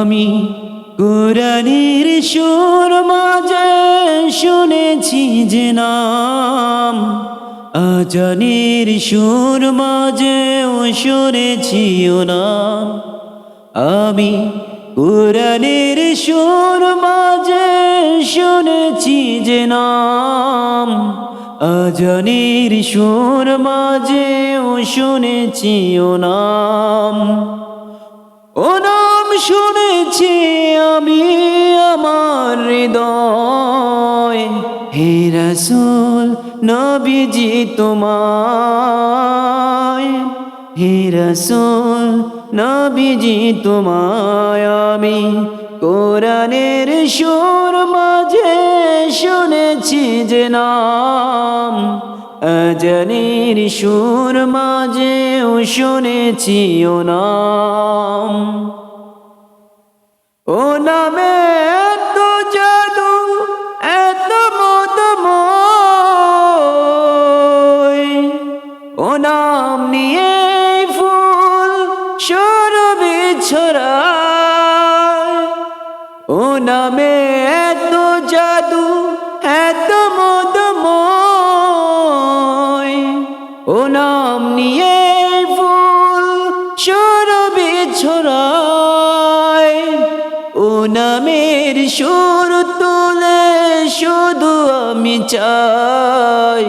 আমি কোরআনের সুর মাঝে শুনেছি যে নাম। আজানের সুর মাঝেও শুনেছি ও নাম। আমি কোরআনের সুর মাঝে শুনেছি যে নাম। আজানের সুর মাঝেও শুনেছি ও নাম। ও নাম শুনেছি হৃদয়। হে রসুল, নবীজি তোমায়। হে রসুল, নবীজি তোমায় আমি কোরআনের সুর মাঝে শুনেছি যে নাম। অজনের সুর মাঝেও শুনেছি ও নাম। ও নামে নাম নিয়ে ফুল সরবে ছড়ায় ও নামে এত জাদু, এত মতময় ও নাম নিয়ে ফুল সরবে ছড়ায় ও নামের সুর তুলে শুধু আমি চাই।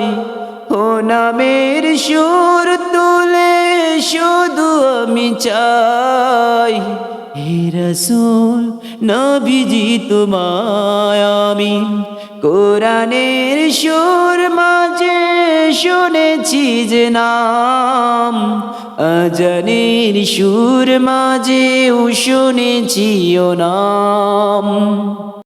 ও নামের সুর তুলে শুধু আমি চাই। হে রসুল, নবীজি তোমায় আমি কোরআনের সুর মাঝে শুনেছি যে নাম। আজানের সুর মাঝেও শুনেছি ও নাম।